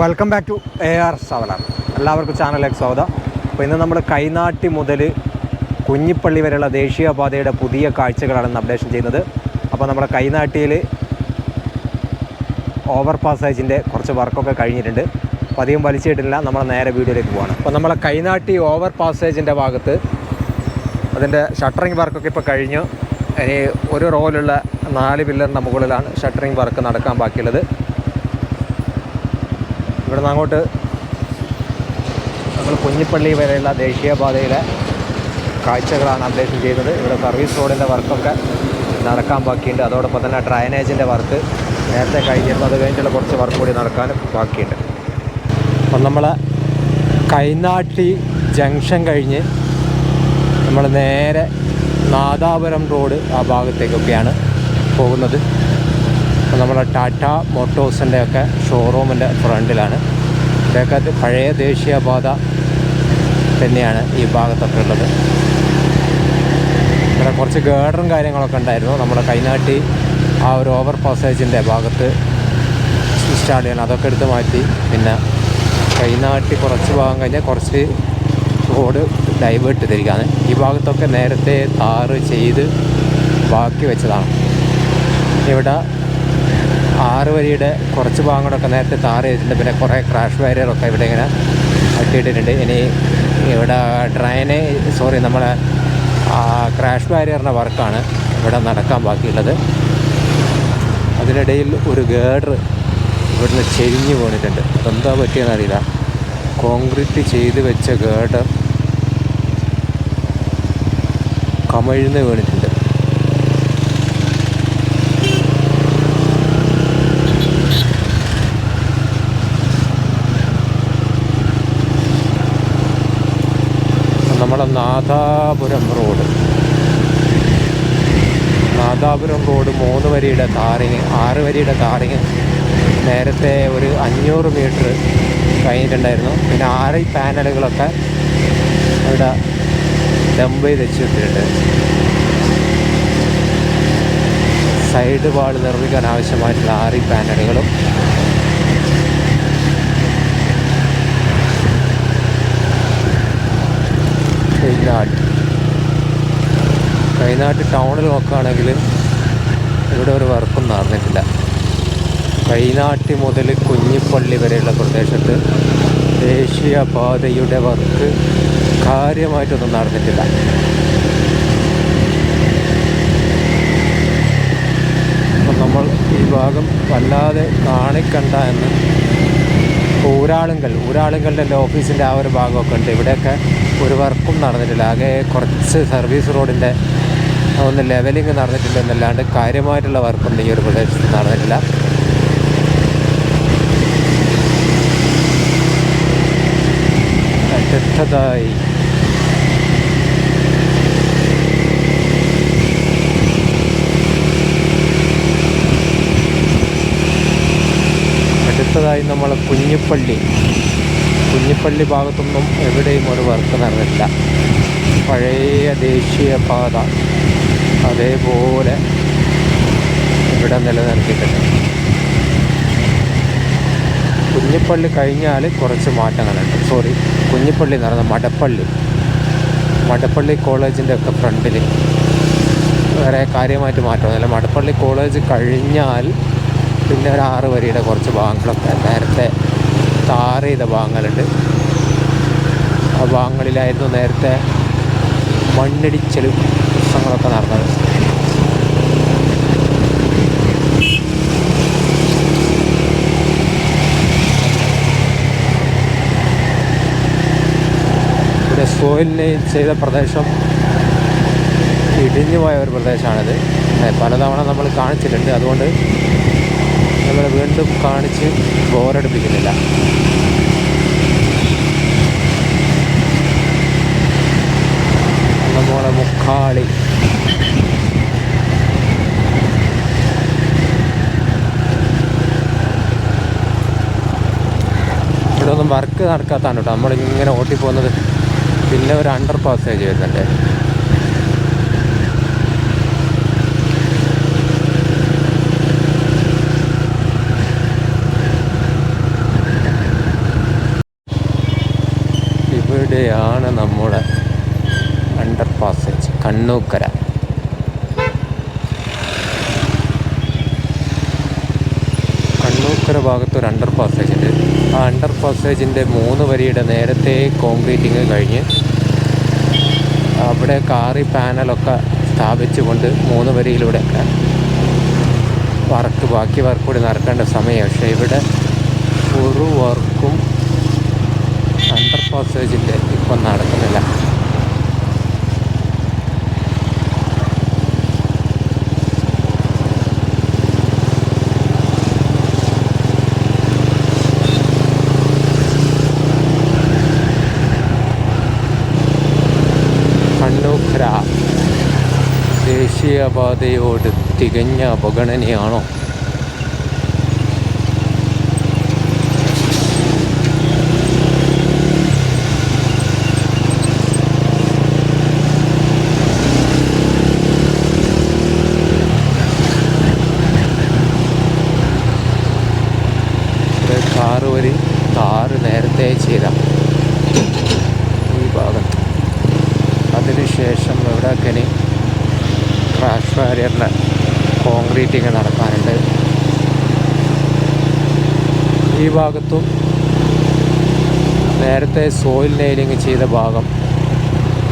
Welcome back to A R Savalar എല്ലാവർക്കും ചാനലിലേക്ക് സ്വാഗതം. അപ്പോൾ ഇന്ന് നമ്മൾ കൈനാട്ടി മുതൽ കുഞ്ഞിപ്പള്ളി വരെയുള്ള ദേശീയപാതയുടെ പുതിയ കാഴ്ചകളാണ് ഇന്ന് അപ്ഡേഷൻ ചെയ്യുന്നത്. അപ്പോൾ നമ്മുടെ കൈനാട്ടിയിൽ ഓവർ പാസേജിന്റെ കുറച്ച് വർക്കൊക്കെ കഴിഞ്ഞിട്ടുണ്ട്. അപ്പോൾ അധികം വലിച്ചിട്ടില്ല നമ്മൾ നേരെ വീഡിയോയിലേക്ക് പോകണം അപ്പോൾ നമ്മളെ കൈനാട്ടി ഓവർ പാസേജിന്റെ ഭാഗത്ത് അതിന്റെ ഷട്ടറിങ് വർക്കൊക്കെ ഇപ്പോൾ കഴിഞ്ഞു. ഇനി ഒരു റോയിലുള്ള നാല് പില്ലറിന്റെ മുകളിലാണ് ഷട്ടറിങ് വർക്ക് നടക്കാൻ ബാക്കിയുള്ളത്. ഇവിടുന്ന് അങ്ങോട്ട് നമ്മൾ കുഞ്ഞിപ്പള്ളി വരെയുള്ള ദേശീയപാതയിലെ കാഴ്ചകളാണ് അപ്ഡേഷൻ ചെയ്യുന്നത്. ഇവിടെ സർവീസ് റോഡിന്റെ വർക്കൊക്കെ നടക്കാൻ ബാക്കിയുണ്ട്. അതോടൊപ്പം തന്നെ ഡ്രൈനേജിന്റെ വർക്ക് നേരത്തെ കഴിഞ്ഞിരുന്നു. അത് കഴിഞ്ഞിട്ടുള്ള കുറച്ച് വർക്ക് കൂടി നടക്കാനും ബാക്കിയുണ്ട്. അപ്പം നമ്മൾ കൈനാട്ടി ജംഗ്ഷൻ കഴിഞ്ഞ് നമ്മൾ നേരെ നാദാപുരം റോഡ് ആ ഭാഗത്തേക്കൊക്കെയാണ് പോകുന്നത്. അപ്പോൾ നമ്മുടെ ടാറ്റ മോട്ടോഴ്സിന്റെ ഒക്കെ ഷോറൂമിന്റെ ഫ്രണ്ടിലാണ്. ഇതൊക്കെ പഴയ ദേശീയപാത തന്നെയാണ് ഈ ഭാഗത്തൊക്കെ ഉള്ളത്. ഇവിടെ കുറച്ച് ഗേഡറും കാര്യങ്ങളൊക്കെ ഉണ്ടായിരുന്നു. നമ്മുടെ കൈനാട്ടി ആ ഒരു ഓവർ പാസേജിന്റെ ഭാഗത്ത് സ്റ്റാർട്ട് ചെയ്യണം. അതൊക്കെ എടുത്ത് മാറ്റി. പിന്നെ കൈനാട്ടി കുറച്ച് ഭാഗം കഴിഞ്ഞാൽ കുറച്ച് റോഡ് ഡൈവേർട്ട് ചെയ്തിരിക്കുകയാണ്. ഈ ഭാഗത്തൊക്കെ നേരത്തെ താറ് ചെയ്ത് ബാക്കി വെച്ചതാണ്. ഇവിടെ ആറ് വരിയുടെ കുറച്ച് ഭാഗങ്ങളൊക്കെ നേരത്തെ താറ് ചെയ്തിട്ടുണ്ട് പിന്നെ കുറേ ക്രാഷ് ബാരിയറൊക്കെ ഇവിടെ ഇങ്ങനെ അട്ടിയിട്ടിട്ടുണ്ട്. ഇനി ഇവിടെ ഡ്രൈന് സോറി നമ്മളെ ക്രാഷ് ബാരിയറിന്റെ വർക്കാണ് ഇവിടെ നടക്കാൻ ബാക്കിയുള്ളത്. അതിനിടയിൽ ഒരു ഗേഡർ ഇവിടുന്ന് ചെരിഞ്ഞ് പോന്നിട്ടുണ്ട് അതെന്താ പറ്റിയെന്ന് അറിയില്ല. കോൺക്രീറ്റ് ചെയ്ത് വെച്ച ഗേഡർ കമഴ്ന്ന് വീണിട്ടുണ്ട്. നമ്മുടെ നാദാപുരം റോഡ്. നാദാപുരം റോഡ് മൂന്ന് വരിയുടെ താറിങ് ആറ് വരിയുടെ താറിങ് നേരത്തെ ഒരു അഞ്ഞൂറ് മീറ്റർ കഴിഞ്ഞിട്ടുണ്ടായിരുന്നു. പിന്നെ ആറ് പാനലുകളൊക്കെ ഇവിടെ ഡംപ് ചെയ്ത് വെച്ചിട്ടുണ്ട്. സൈഡ് വാൾ നിർമ്മിക്കാൻ ആവശ്യമായിട്ടുള്ള ആറി പാനലുകളും കൈനാട്ട് ടൗണിൽ നോക്കുകയാണെങ്കിൽ ഇവിടെ ഒരു വർക്കും നടന്നിട്ടില്ല. കൈനാട്ടി മുതൽ കുഞ്ഞിപ്പള്ളി വരെയുള്ള പ്രദേശത്ത് ദേശീയപാതയുടെ വർക്ക് കാര്യമായിട്ടൊന്നും നടന്നിട്ടില്ല. അപ്പം നമ്മൾ ഈ ഭാഗം വല്ലാതെ കാണിക്കണ്ട എന്ന് ഊരാളുങ്കൽ ഊരാളുങ്കലിന്റെ എന്റെ ഓഫീസിന്റെ ആ ഒരു ഭാഗമൊക്കെ ഉണ്ട്. ഇവിടെയൊക്കെ ഒരു വർക്കും നടന്നിട്ടില്ല. ആകെ കുറച്ച് സർവീസ് റോഡിന്റെ ഒന്ന് ലെവലിങ് നടന്നിട്ടുണ്ട് എന്നല്ലാണ്ട് കാര്യമായിട്ടുള്ള വർക്കൊന്നും ഈ ഒരു പ്രദേശത്ത് നടന്നിട്ടില്ല. അടുത്തതായി. അടുത്തതായി നമ്മൾ കുഞ്ഞിപ്പള്ളി. കുഞ്ഞിപ്പള്ളി ഭാഗത്തൊന്നും എവിടെയും ഒരു വർക്ക് നടന്നിട്ടില്ല. പഴയ ദേശീയപാത അതേപോലെ ഇവിടെ നിലനിർത്തിയിട്ടുണ്ട്. കുഞ്ഞിപ്പള്ളി കഴിഞ്ഞാൽ കുറച്ച് മാറ്റങ്ങളുണ്ട്. സോറി കുഞ്ഞിപ്പള്ളി എന്ന് പറയുന്നത് മടപ്പള്ളി. മടപ്പള്ളി കോളേജിന്റെ ഒക്കെ ഫ്രണ്ടിൽ വേറെ കാര്യമായിട്ട് മാറ്റമൊന്നുമില്ല. മടപ്പള്ളി കോളേജ് കഴിഞ്ഞാൽ പിന്നെ ഒരു ആറ് വരിയുടെ കുറച്ച് ഭാഗങ്ങളൊക്കെ നേരത്തെ താറ് ചെയ്ത ഭാഗങ്ങളുണ്ട്. ആ ഭാഗങ്ങളിലായിരുന്നു നേരത്തെ മണ്ണിടിച്ചലും പ്രശ്നങ്ങളൊക്കെ നടന്നത്. ഇവിടെ സോയിലിന് ചെയ്ത പ്രദേശം ഇടിഞ്ഞു പോയ ഒരു പ്രദേശമാണിത്. പലതവണ നമ്മൾ കാണിച്ചിട്ടുണ്ട്. അതുകൊണ്ട് നമ്മൾ വീണ്ടും കാണിച്ച് ബോറടിപ്പിക്കുന്നില്ല. മോളെ മുക്കാളി. ഇവിടെ ഒന്നും വർക്ക് നടക്കാത്താണ് കേട്ടോ. നമ്മളിങ്ങനെ ഓട്ടിപ്പോകുന്നത് പിന്നെ ഒരു അണ്ടർ പാസേജ് വരുന്നുണ്ട്. ഇവിടെയാണ് നമ്മുടെ പാസേജ് കണ്ണൂക്കര. കണ്ണൂക്കര ഭാഗത്ത് ഒരു അണ്ടർ പാസേജ് ഉണ്ട്. ആ അണ്ടർ പാസേജിന്റെ മൂന്ന് വരിയുടെ നേരത്തെ കോൺക്രീറ്റിങ് കഴിഞ്ഞ് അവിടെ കാറി പാനലൊക്കെ സ്ഥാപിച്ചുകൊണ്ട് മൂന്ന് വരിയിലൂടെയൊക്കെ വർക്ക് ബാക്കി വർക്ക് കൂടി നടക്കേണ്ട സമയം. പക്ഷേ ഇവിടെ ഒരു വർക്കും അണ്ടർ പാസേജിന്റെ ഇപ്പം നടക്കുന്നില്ല കണ്ണൂക്കര ദേശീയപാതയോട് തികഞ്ഞ അവഗണനയാണോ ഇവിടെ കാറ് വരി കാറ് നേരത്തെ ചെയ്ത ഈ ഭാഗം അതിനുശേഷം ഇവിടെയൊക്കെ ക്രാഷ് ബാരിയറിന്റെ കോൺക്രീറ്റിങ് നടക്കാറുണ്ട്. ഈ ഭാഗത്തും നേരത്തെ സോയിൽ നെയിലിങ് ചെയ്ത ഭാഗം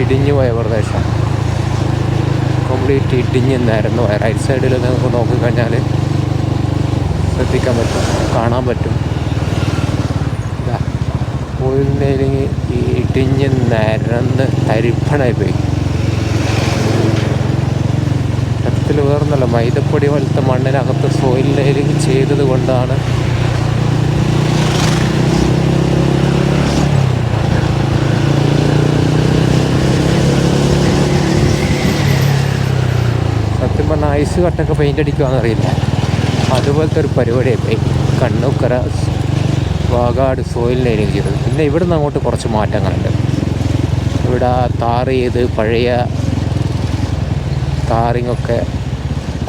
ഇടിഞ്ഞു പോയ പ്രദേശം കംപ്ലീറ്റ് ഇടിഞ്ഞ് നിരന്നു പോയ റൈറ്റ് സൈഡിൽ നിങ്ങൾക്ക് നോക്കിക്കഴിഞ്ഞാൽ ശ്രദ്ധിക്കാൻ പറ്റും കാണാൻ പറ്റും. സോയിൽ നെയിലിങ് ഈ ഇടിഞ്ഞ് നിരന്ന് തരിപ്പണായി പോയി. സത്യത്തിൽ വേറൊന്നല്ല മൈദപ്പൊടി പോലത്തെ മണ്ണിനകത്ത് നെയിലിങ് ചെയ്തത് കൊണ്ടാണ്. സത്യം പറഞ്ഞാൽ ഐസ് കട്ടൊക്കെ പെയിന്റ് അടിക്കുവാണെന്നറിയില്ല അതുപോലത്തെ ഒരു പരിപാടിയായി പോയി. കണ്ണൂക്കര വാഗാട് സോയിൽ നെയിലിങ് ചെയ്തത്. പിന്നെ ഇവിടുന്ന് അങ്ങോട്ട് കുറച്ച് മാറ്റങ്ങളുണ്ട്. ഇവിടെ താറ് ചെയ്ത് പഴയ താറിങ്ങൊക്കെ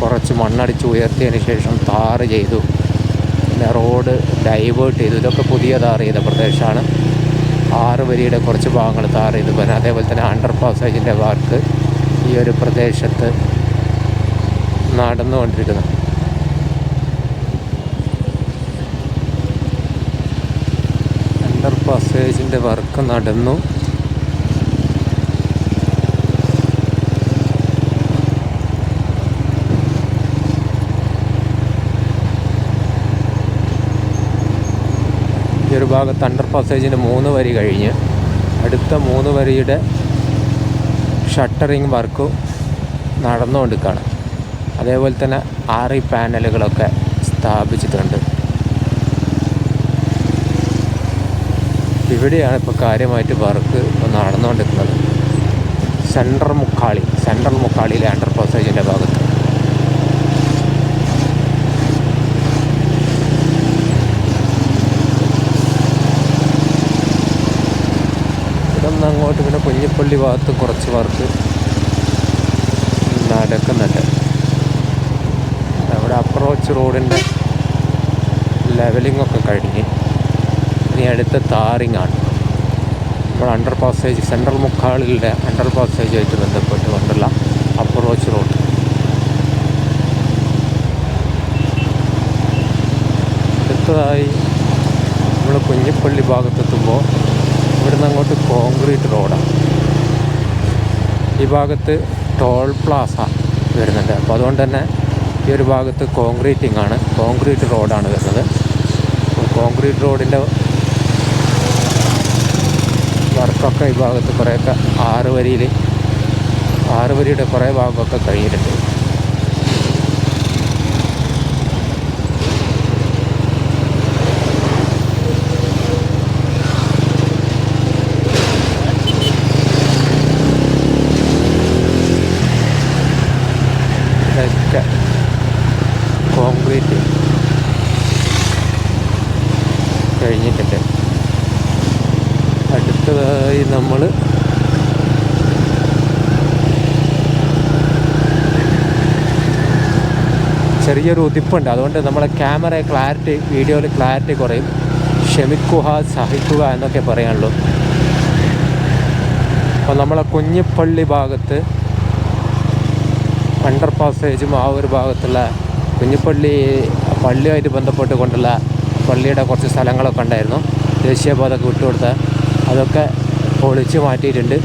കുറച്ച് മണ്ണടിച്ച് ഉയർത്തിയതിന് ശേഷം താറ് ചെയ്തു. പിന്നെ റോഡ് ഡൈവേർട്ട് ചെയ്തു. ഇതൊക്കെ പുതിയ താർ ചെയ്ത പ്രദേശമാണ്. ആറ് വരിയുടെ കുറച്ച് ഭാഗങ്ങൾ താർ ചെയ്തു. പിന്നെ അതേപോലെ തന്നെ അണ്ടർ പാസേജിന്റെ വർക്ക് ഈ ഒരു പ്രദേശത്ത് നടന്നുകൊണ്ടിരിക്കുന്നു. അണ്ടർ പാസേജിന്റെ വർക്ക് നടന്നു. ഒരു ഭാഗത്ത് അണ്ടർ പാസേജിന്റെ മൂന്ന് വരി കഴിഞ്ഞ് അടുത്ത മൂന്ന് വരിയുടെ ഷട്ടറിങ് വർക്ക് നടന്നുകൊണ്ടിരിക്കുകയാണ്. അതേപോലെ തന്നെ ആറി പാനലുകളൊക്കെ സ്ഥാപിച്ചിട്ടുണ്ട്. ഇവിടെയാണ് ഇപ്പോൾ കാര്യമായിട്ട് വർക്ക് നടന്നുകൊണ്ടിരിക്കുന്നത്. സെൻട്രൽ മുക്കാളി സെൻട്രൽ മുക്കാളിയിലെ അണ്ടർ പാസേജിന്റെ ഭാഗത്ത് ഇവിടെ നിന്ന് അങ്ങോട്ട് പിന്നെ കുഞ്ഞിപ്പള്ളി ഭാഗത്ത് കുറച്ച് വർക്ക്. നടക്കുന്നുണ്ട് അവിടെ അപ്രോച്ച് റോഡിന്റെ ലെവലിംഗ് ഒക്കെ കഴിഞ്ഞ്. ഇനി അടുത്ത താറിങ് ആണ്. നമ്മൾ അണ്ടർ പാസേജ് സെൻട്രൽ മുക്കാളിലെ അണ്ടർ പാസേജുമായിട്ട് ബന്ധപ്പെട്ടുകൊണ്ടുള്ള അപ്രോച്ച് റോഡ് അടുത്തതായി നമ്മൾ കുഞ്ഞിപ്പള്ളി ഭാഗത്തെത്തുമ്പോൾ ഇവിടുന്ന് അങ്ങോട്ട് കോൺക്രീറ്റ് റോഡാണ് ഈ ഭാഗത്ത് ടോൾ പ്ലാസ വരുന്നുണ്ട്. അപ്പോൾ അതുകൊണ്ട് തന്നെ ഈ ഒരു ഭാഗത്ത് കോൺക്രീറ്റിംഗ് ആണ്. കോൺക്രീറ്റ് റോഡാണ് വരുന്നത്. കോൺക്രീറ്റ് റോഡിന്റെ വർക്കൊക്കെ ഈ ഭാഗത്ത് കുറേയൊക്കെ ആറ് വരിയിൽ ആറ് വരിയുടെ കുറേ ഭാഗമൊക്കെ കഴിഞ്ഞിട്ടുണ്ട് ഇതൊക്കെ കോൺക്രീറ്റ് കഴിഞ്ഞിട്ടുണ്ട് അടുത്തതായി നമ്മൾ ചെറിയൊരു ഉതിപ്പുണ്ട്. അതുകൊണ്ട് നമ്മളെ ക്യാമറ ക്ലാരിറ്റി വീഡിയോയിൽ ക്ലാരിറ്റി കുറയും. ക്ഷമിക്കുക സഹിക്കുക എന്നൊക്കെ പറയാനുള്ളൂ. അപ്പോൾ നമ്മളെ കുഞ്ഞിപ്പള്ളി ഭാഗത്ത് അണ്ടർ പാസേജും ആ ഒരു ഭാഗത്തുള്ള കുഞ്ഞിപ്പള്ളി പള്ളിയുമായിട്ട് ബന്ധപ്പെട്ട് കൊണ്ടുള്ള പള്ളിയുടെ കുറച്ച് സ്ഥലങ്ങളൊക്കെ ഉണ്ടായിരുന്നു. ദേശീയപാതക്ക് വിട്ടുകൊടുത്ത. അതൊക്കെ പൊളിച്ച് മാറ്റിയിട്ടുണ്ട്.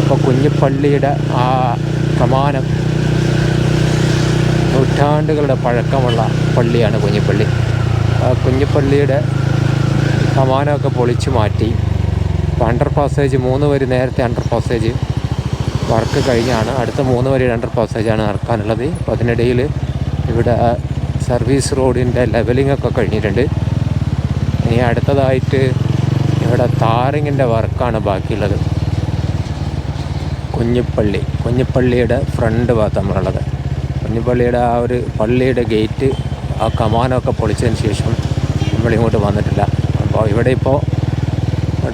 അപ്പോൾ കുഞ്ഞിപ്പള്ളിയുടെ ആ കമാനം നൂറ്റാണ്ടുകളുടെ പഴക്കമുള്ള പള്ളിയാണ് കുഞ്ഞിപ്പള്ളി. ആ കുഞ്ഞിപ്പള്ളിയുടെ കമാനമൊക്കെ പൊളിച്ചു മാറ്റി. ഇപ്പോൾ അണ്ടർ പാസേജ് മൂന്ന് വരി നേരത്തെ അണ്ടർ പാസേജ് വർക്ക് കഴിഞ്ഞാണ്. അടുത്ത മൂന്ന് വരി അണ്ടർ പാസേജാണ് നടക്കാനുള്ളത്. അപ്പോൾ അതിനിടയിൽ ഇവിടെ സർവീസ് റോഡിന്റെ ലെവലിംഗ് ഒക്കെ കഴിഞ്ഞിട്ടുണ്ട്. ഇനി അടുത്തതായിട്ട് ഇവിടെ താറിങ്ങിന്റെ വർക്കാണ് ബാക്കിയുള്ളത്. കുഞ്ഞിപ്പള്ളി. കുഞ്ഞിപ്പള്ളിയുടെ ഫ്രണ്ട് ഭാഗത്ത് കുഞ്ഞിപ്പള്ളിയുടെ ആ ഒരു പള്ളിയുടെ ഗേറ്റ് ആ കമാനമൊക്കെ പൊളിച്ചതിന് ശേഷം നമ്മളിങ്ങോട്ട് വന്നിട്ടില്ല. അപ്പോൾ ഇവിടെ ഇപ്പോൾ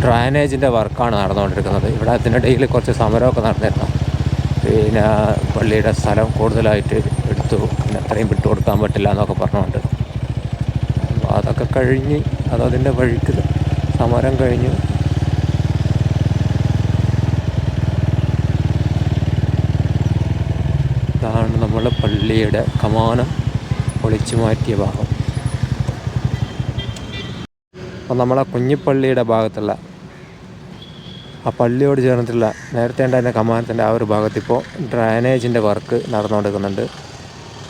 ഡ്രൈനേജിന്റെ വർക്കാണ് നടന്നുകൊണ്ടിരിക്കുന്നത്. ഇവിടെ അതിനിടയിൽ കുറച്ച് സമരമൊക്കെ നടന്നിരുന്നു. പിന്നെ പള്ളിയുടെ സ്ഥലം കൂടുതലായിട്ട് എടുത്തു. പിന്നെ അത്രയും വിട്ടുകൊടുക്കാൻ പറ്റില്ല എന്നൊക്കെ പറഞ്ഞുകൊണ്ട്. അപ്പോൾ അതൊക്കെ കഴിഞ്ഞ് അതതിന്റെ വഴിക്ക് സമരം കഴിഞ്ഞു. ഇതാണ് നമ്മുടെ പള്ളിയുടെ കമാനം ഒളിച്ചു മാറ്റിയ ഭാഗം. അപ്പോൾ നമ്മളെ കുഞ്ഞിപ്പള്ളിയുടെ ഭാഗത്തുള്ള ആ പള്ളിയോട് ചേർന്നിട്ടുള്ള നേരത്തെ ഉണ്ടായിരുന്ന കമാനത്തിന്റെ ആ ഒരു ഭാഗത്ത് ഇപ്പോൾ ഡ്രൈനേജിന്റെ വർക്ക് നടന്നുകൊണ്ടിരിക്കുന്നുണ്ട്.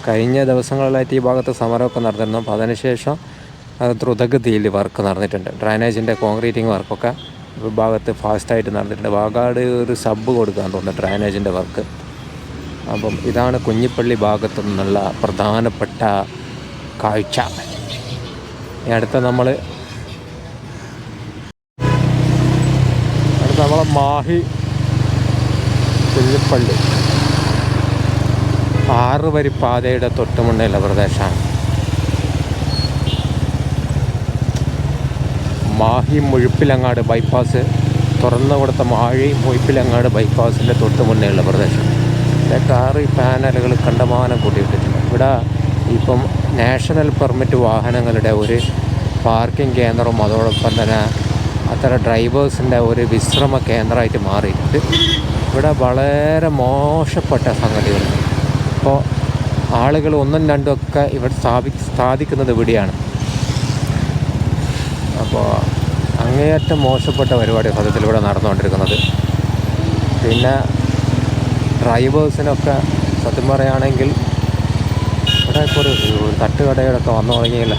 കഴിഞ്ഞ ദിവസങ്ങളിലായിട്ട് ഈ ഭാഗത്ത് സമരമൊക്കെ നടന്നിരുന്നു. അപ്പോൾ അതിനുശേഷം അത് ദ്രുതഗതിയിൽ വർക്ക് നടന്നിട്ടുണ്ട്. ഡ്രൈനേജിന്റെ കോൺക്രീറ്റിംഗ് വർക്കൊക്കെ ഭാഗത്ത് ഫാസ്റ്റായിട്ട് നടന്നിട്ടുണ്ട്. വാഗാട് ഒരു സബ് കൊടുക്കാൻ തോന്നുന്നു ഡ്രൈനേജിന്റെ വർക്ക്. അപ്പം ഇതാണ് കുഞ്ഞിപ്പള്ളി ഭാഗത്തു നിന്നുള്ള പ്രധാനപ്പെട്ട കാഴ്ച. ഈ അടുത്ത നമ്മൾ അടുത്ത നമ്മളെ മാഹി കുഞ്ഞിപ്പള്ളി. ആറ് വരി പാതയുടെ തൊട്ടുമുന്നിലുള്ള പ്രദേശമാണ്. മാഹി മുഴുപ്പിലങ്ങാട് ബൈപ്പാസ് തുറന്നു കൊടുത്ത മാഴി മുഴുപ്പിലങ്ങാട് ബൈപ്പാസിന്റെ തൊട്ട് മുന്നേയുള്ള പ്രദേശം. കാറ് പാനലുകൾ കണ്ടമാനം കൂട്ടിയിട്ടിട്ടുണ്ട്. ഇവിടെ ഇപ്പം നാഷണൽ പെർമിറ്റ് വാഹനങ്ങളുടെ ഒരു പാർക്കിംഗ് കേന്ദ്രവും അതോടൊപ്പം തന്നെ അത്ര ഡ്രൈവേഴ്സിന്റെ ഒരു വിശ്രമ കേന്ദ്രമായിട്ട് മാറിയിട്ടുണ്ട്. ഇവിടെ വളരെ മോശപ്പെട്ട സംഗതികളുണ്ട് ഇപ്പോൾ ആളുകൾ ഒന്നും രണ്ടും ഒക്കെ ഇവിടെ സ്ഥാപി സ്ഥാപിക്കുന്നത് ഇവിടെയാണ്. അപ്പോൾ അങ്ങേയറ്റം മോശപ്പെട്ട പരിപാടി സത്യത്തിൽ ഇവിടെ നടന്നുകൊണ്ടിരിക്കുന്നത്. പിന്നെ ഡ്രൈവേഴ്സിനൊക്കെ സത്യം പറയുകയാണെങ്കിൽ ഇവിടെ ഇപ്പോൾ ഒരു തട്ടുകടയിലൊക്കെ വന്നു തുടങ്ങിയില്ല?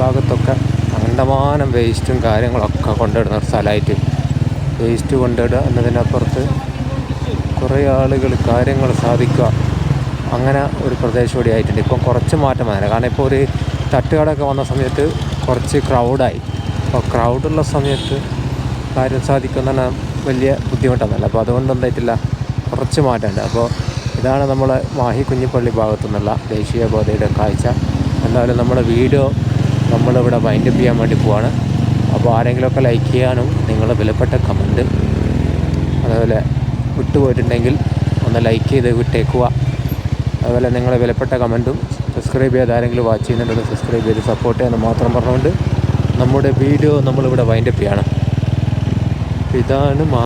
ഭാഗത്തൊക്കെ കണ്ടമാനം വേസ്റ്റും കാര്യങ്ങളൊക്കെ കൊണ്ടിടുന്ന ഒരു സ്ഥലമായിട്ട് വേസ്റ്റ് കൊണ്ടിടുക എന്നതിനപ്പുറത്ത് കുറേ ആളുകൾ കാര്യങ്ങൾ സാധിക്കുക അങ്ങനെ ഒരു പ്രദേശം കൂടി ആയിട്ടുണ്ട്. ഇപ്പം കുറച്ച് മാറ്റം വന്നില്ല കാരണം ഇപ്പോൾ ഒരു തട്ടുകടൊക്കെ വന്ന സമയത്ത് കുറച്ച് ക്രൗഡായി അപ്പോൾ ക്രൗഡുള്ള സമയത്ത് കാര്യം സാധിക്കുന്ന വലിയ ബുദ്ധിമുട്ടൊന്നുമല്ല. അപ്പോൾ അതുകൊണ്ട് എന്തായിട്ടില്ല കുറച്ച് മാറ്റമുണ്ട്. അപ്പോൾ ഇതാണ് നമ്മളെ മാഹി കുഞ്ഞിപ്പള്ളി ഭാഗത്തു നിന്നുള്ള ദേശീയ ബോധയുടെ കാഴ്ച. എന്തായാലും നമ്മുടെ വീഡിയോ നമ്മളിവിടെ വൈൻഡപ്പ് ചെയ്യാൻ വേണ്ടി പോവാണ്. അപ്പോൾ ആരെങ്കിലുമൊക്കെ ലൈക്ക് ചെയ്യാനും നിങ്ങളുടെ വിലപ്പെട്ട കമന്റ് അതുപോലെ വിട്ടുപോയിട്ടുണ്ടെങ്കിൽ ഒന്ന് ലൈക്ക് ചെയ്ത് വിട്ടേക്കുക. അതുപോലെ നിങ്ങളുടെ വിലപ്പെട്ട കമന്റും സബ്സ്ക്രൈബ് ചെയ്ത് ആരെങ്കിലും വാച്ച് ചെയ്യുന്നുണ്ടെങ്കിൽ സബ്സ്ക്രൈബ് ചെയ്ത് സപ്പോർട്ട് ചെയ്യാൻ മാത്രം പറഞ്ഞുകൊണ്ട് നമ്മുടെ വീഡിയോ നമ്മളിവിടെ വൈൻഡപ്പ് ചെയ്യണം. ഇതാണ്